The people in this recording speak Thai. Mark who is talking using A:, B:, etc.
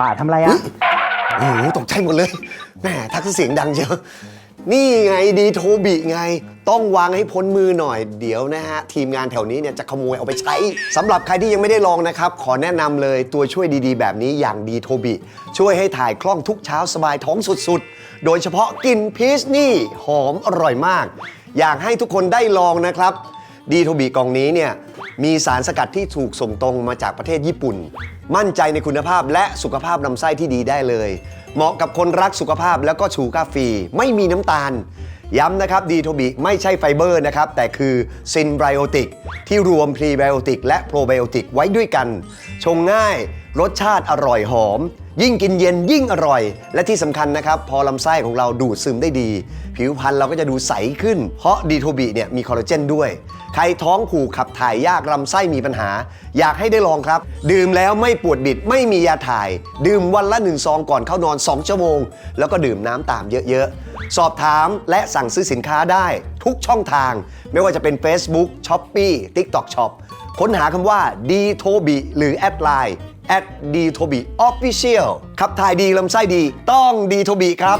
A: ป่าทำอะไรอะ
B: โอ้โหตกใจหมดเลยแหมทักเสียงดังเชียวนี่ไงดีโทบิไง ต้องวางให้พ้นมือหน่อยเดี๋ยวนะฮะ ทีมงานแถวนี้เนี่ยจะขโมยเอาไปใช้สำหรับใครที่ยังไม่ได้ลองนะครับ ขอแนะนำเลยตัวช่วยดีๆ แบบนี้อย่างดีโทบิช่วยให้ถ่ายคล่องทุกเช้าสบายท้องสุดๆ โดยเฉพาะกลิ่นพีชนี่หอมอร่อยมาก อยากให้ทุกคนได้ลองนะครับดีโทบีกล่องนี้เนี่ย มีสารสกัดที่ถูกส่งตรงมาจากประเทศญี่ปุ่น มั่นใจในคุณภาพและสุขภาพลำไส้ที่ดีได้เลย เหมาะกับคนรักสุขภาพแล้วก็ชูกาฟรีไม่มีน้ำตาล ย้ำนะครับดีโทบิไม่ใช่ไฟเบอร์นะครับ แต่คือซินไบโอติกที่รวมพรีไบโอติกและโปรไบโอติกไว้ด้วยกัน ชงง่าย รสชาติอร่อยหอม ยิ่งกินเย็นยิ่งอร่อย และที่สำคัญนะครับ พอลำไส้ของเราดูดซึมได้ดี ผิวพรรณเราก็จะดูใสขึ้น เพราะดีโทบิเนี่ยมีคอลลาเจนด้วย ใครท้องผูกขับถ่ายยากลำไส้มีปัญหา อยากให้ได้ลองครับ ดื่มแล้วไม่ปวดบิดไม่มียาถ่าย ดื่มวันละหนึ่งซองก่อนเข้านอน 2 ชั่วโมง แล้วก็ดื่มน้ำตามเยอะๆ สอบถามและสั่งซื้อสินค้าได้ ทุกช่องทาง ไม่ว่าจะเป็น Facebook, s h o p e e TikTok Shop ค้นหาคำว่าดีโทบิหรือแอดไลน์ at d t o b i official ขับถ่ายดีลำไส้ดี ต้องดีโทบิครับ